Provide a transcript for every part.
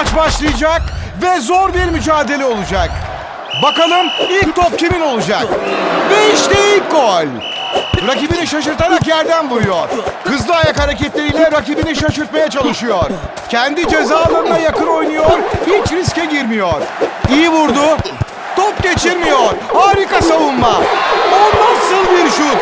maç başlayacak ve zor bir mücadele olacak. Bakalım ilk top kimin olacak? Ve işte ilk gol. Rakibini şaşırtarak yerden vuruyor. Hızlı ayak hareketleriyle rakibini şaşırtmaya çalışıyor. Kendi ceza alanına yakın oynuyor, hiç riske girmiyor. İyi vurdu, top geçirmiyor. Harika savunma. O nasıl bir şut?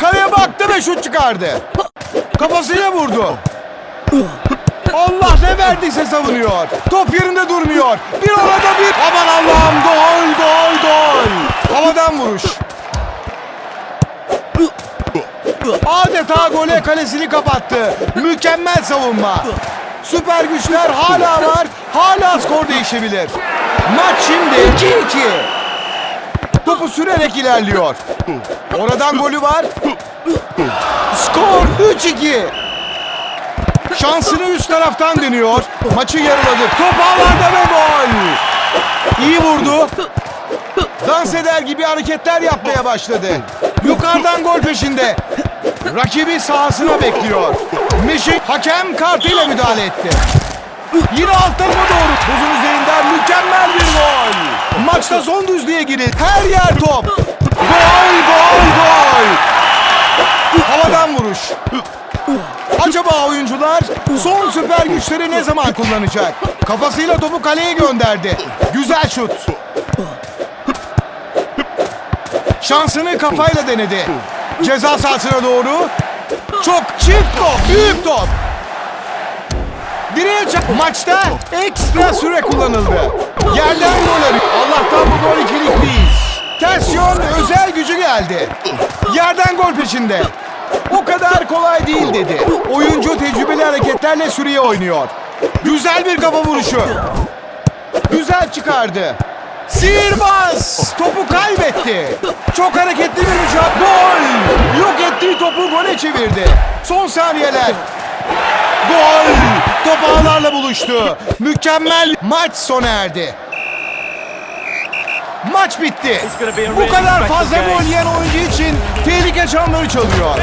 Kaleye baktı ve şut çıkardı. Kafasıyla vurdu. Allah ne verdiyse savunuyor. Top yerinde durmuyor. Bir orada bir. Aman Allah'ım gol gol gol. Havadan vuruş. Adeta gole kalesini kapattı. Mükemmel savunma. Süper güçler hala var. Hala skor değişebilir. Maç şimdi 2-2. Topu sürerek ilerliyor. Oradan golü var. Skor 3-2. Şansını üst taraftan deniyor. Maçı yarıladı. Top ağlarda ve gol. İyi vurdu. Dans eder gibi hareketler yapmaya başladı. Yukarıdan gol peşinde. Rakibi sahasına bekliyor. Mişik hakem kartıyla müdahale etti. Yine alt tarafa doğru. Buzun üzerinden mükemmel bir gol. Maçta son düzlüğe girildi. Her yer top. Gol, gol, gol. Süper güçleri ne zaman kullanacak? Kafasıyla topu kaleye gönderdi. Güzel şut. Şansını kafayla denedi. Ceza sahasına doğru. Çok çift top, büyük top. Direğe çak. Maçta ekstra süre kullanıldı. Yerden gol arıyor. Allah'tan bu gol ikilik değil. Ters yön özel gücü geldi. Yerden gol peşinde. O kadar kolay değil dedi. Oyuncu tecrübeli hareketlerle süreye oynuyor. Güzel bir kafa vuruşu. Güzel çıkardı. Sihirbaz topu kaybetti. Çok hareketli bir mücadele. Gol! Yok ettiği topu gole çevirdi. Son saniyeler. Gol! Top ağlarla buluştu. Mükemmel maç sona erdi. Maç bitti. Bu kadar fazla gol yiyen oyuncu için tehlike çanları çalıyor.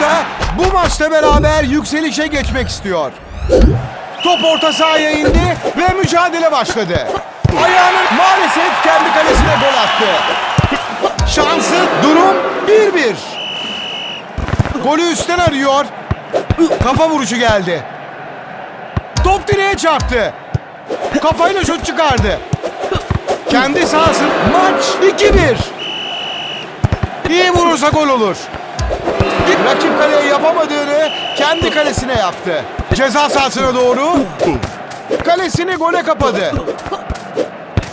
Da bu maçla beraber yükselişe geçmek istiyor. Top orta sahaya indi ve mücadele başladı. Ayağının maalesef kendi kalesine gol attı. Şansı durum 1-1. Golü üstten arıyor. Kafa vuruşu geldi. Top direğe çarptı. Kafayla şut çıkardı. Kendi sahası maç 2-1. İyi vurursa gol olur. Rakip kaleye yapamadığını kendi kalesine yaptı. Ceza sahasına doğru. Kalesini gole kapadı.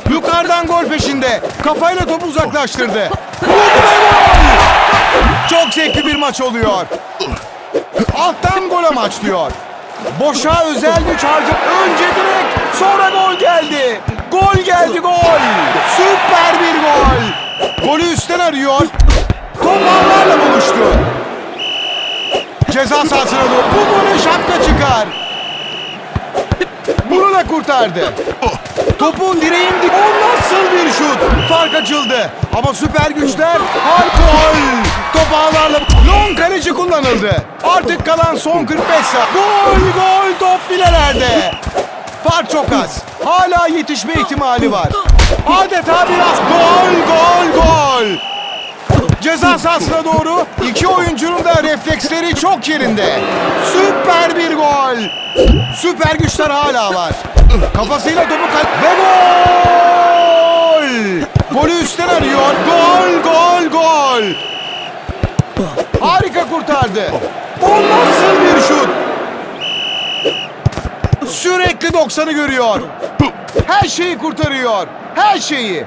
Yukarıdan gol peşinde. Kafayla topu uzaklaştırdı. Çok zevkli bir maç oluyor. Alttan gol amaçlıyor. Boşa özel güç harca. Önce direkt sonra gol geldi. Gol geldi gol. Süper bir gol. Golü üstten arıyor. Top buluştu. Ceza sahasına doğru. Bu golü şapka çıkar. Bunu da kurtardı. Topun direğin di- O nasıl bir şut? Fark açıldı. Ama süper güçler gol. Top ağlarla long kaleci kullanıldı. Artık kalan son 45 saat. Gol gol top filelerde. Fark çok az. Hala yetişme ihtimali var. Adeta biraz gol gol gol. Ceza sahasına doğru iki oyuncunun da refleksleri çok yerinde. Süper bir gol. Süper güçler hala var. Kafasıyla topu kal... Ve gol! Golü üstten arıyor. Gol, gol, gol. Harika kurtardı. O nasıl bir şut? Sürekli 90'ı görüyor. Her şeyi kurtarıyor. Her şeyi.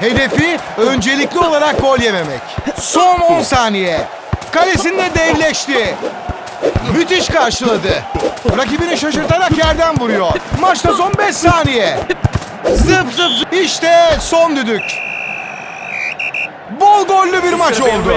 Hedefi öncelikli olarak gol yememek. Son 10 saniye. Kalesinde devleşti. Müthiş karşıladı. Rakibini şaşırtarak yerden vuruyor. Maçta son 5 saniye. Zıp zıp zıp. İşte son düdük. Bol gollü bir maç oldu.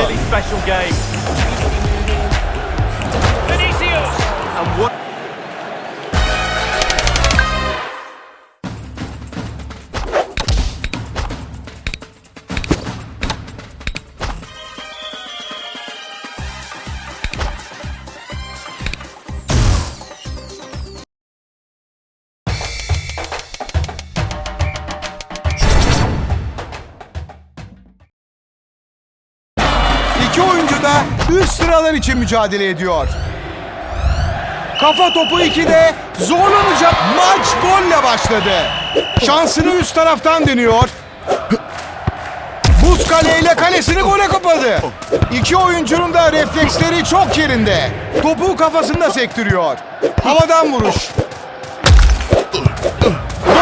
İki oyuncu da üst sıralar için mücadele ediyor. Kafa topu 2'de zorlanacak maç golle başladı. Şansını üst taraftan deniyor. Buz kaleyle kalesini gole kapadı. İki oyuncunun da refleksleri çok yerinde. Topu kafasında sektiriyor. Havadan vuruş. Gol!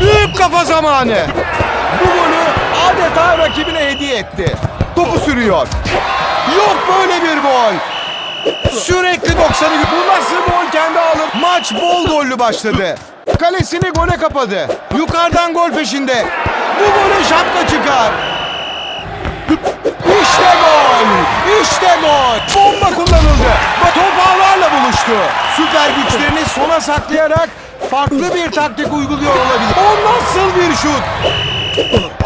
Büyük kafa zamanı. Adeta rakibine hediye etti. Topu sürüyor. Yok böyle bir gol. Sürekli 90'ı bu nasıl gol kendi alır. Maç bol gollü başladı. Kalesini gole kapadı. Yukarıdan gol peşinde. Bu golü şapka çıkar. İşte gol. İşte gol. Bomba kullanıldı. Ve Top ağlarla buluştu. Süper güçlerini sona saklayarak farklı bir taktik uyguluyor olabilir. O nasıl bir şut?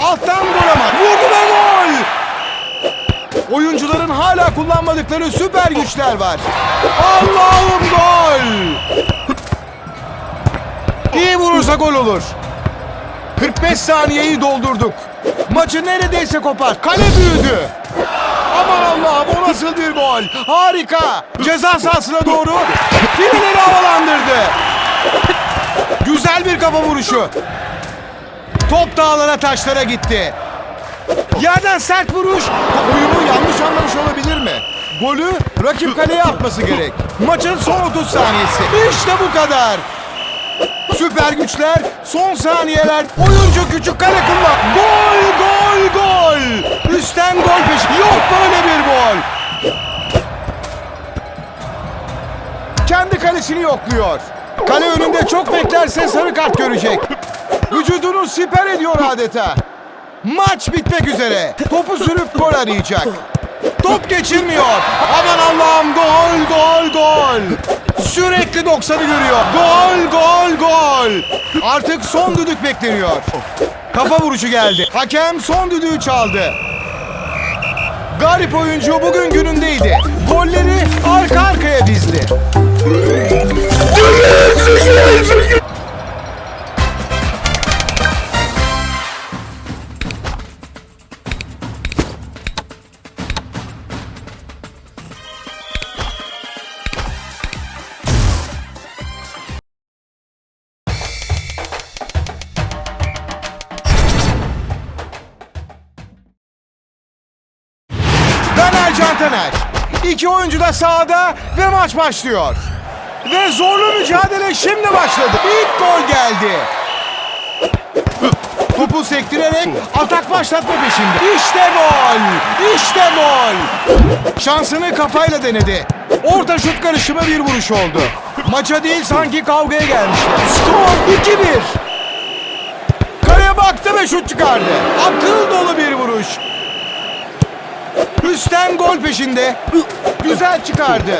Alttan gol ama. Vurdu ve gol. Oyuncuların hala kullanmadıkları süper güçler var. Allah'ım gol! İyi vurursa gol olur. 45 saniyeyi doldurduk. Maçı neredeyse kopar. Kale büyüdü. Aman Allah'ım o nasıl bir gol. Harika. Ceza sahasına doğru fileleri havalandırdı. Güzel bir kafa vuruşu. Top dağlara taşlara gitti. Yerden sert vuruş. Oyunu yanlış anlamış olabilir mi? Golü rakip kaleye atması gerek. Maçın son 30 saniyesi. İşte bu kadar. Süper güçler son saniyeler. Oyuncu küçük kale kullan. Gol gol gol. Üstten gol peşi. Yok böyle bir gol. Kendi kalesini yokluyor. Kale önünde çok beklerse sarı kart görecek. Vücudunu siper ediyor adeta. Maç bitmek üzere. Topu sürüp gol arayacak. Top geçirmiyor. Aman Allah'ım gol gol gol. Sürekli 90'ı görüyor. Gol gol gol. Artık son düdük bekleniyor. Kafa vuruşu geldi. Hakem son düdüğü çaldı. Garip oyuncu bugün günündeydi. Golleri arka arkaya dizdi. Taner. İki oyuncu da sahada ve maç başlıyor. Ve zorlu mücadele şimdi başladı. İlk gol geldi. Topu sektirerek atak başlatma peşinde. İşte gol! İşte gol! Şansını kafayla denedi. Orta şut karışımı bir vuruş oldu. Maça değil sanki kavgaya gelmişler. Skor 2-1. Kaleye baktı ve şut çıkardı. Akıl dolu bir vuruş. Üstten gol peşinde. Güzel çıkardı.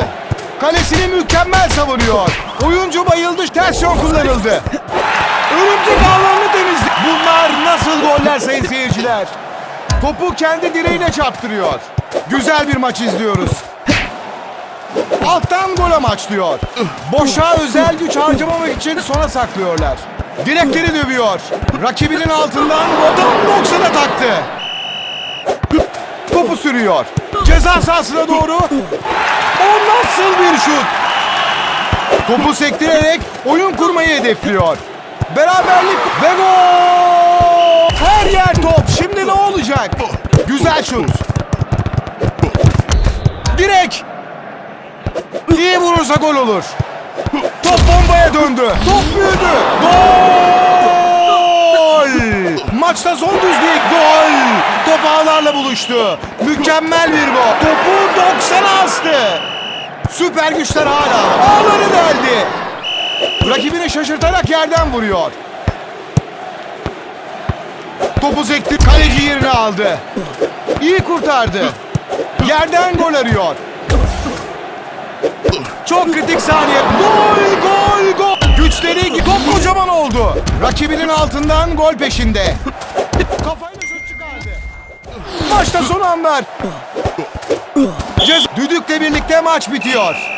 Kalesini mükemmel savunuyor. Oyuncu bayıldı. Ters yol kullanıldı. Örümcek ağlarını temizledi. Bunlar nasıl goller sayın seyirciler? Topu kendi direğine çarptırıyor. Güzel bir maç izliyoruz. Alttan gol amaçlıyor. Boşa özel güç harcamamak için sona saklıyorlar. Direkleri dövüyor. Rakibinin altından tam 90'a taktı. Topu sürüyor. Ceza sahasına doğru. O nasıl bir şut? Topu sektirerek oyun kurmayı hedefliyor. Beraberlik ve gol! Her yer top. Şimdi ne olacak? Güzel şut. Direk. İyi vurursa gol olur. Top bombaya döndü. Top büyüdü. Gol! Maçta son düzlük gol. Top ağlarla buluştu. Mükemmel bir gol. Topu 90'a astı. Süper güçler hala. Ağları deldi. Rakibini şaşırtarak yerden vuruyor. Topu sekti. Kaleci yerini aldı. İyi kurtardı. Yerden gol arıyor. Çok kritik saniye. Gol, gol, gol. Güçleri top kocaman oldu. Rakibinin altından gol peşinde. Kafayla şut çıkardı. Maçta son anlar. Cez düdükle birlikte maç bitiyor.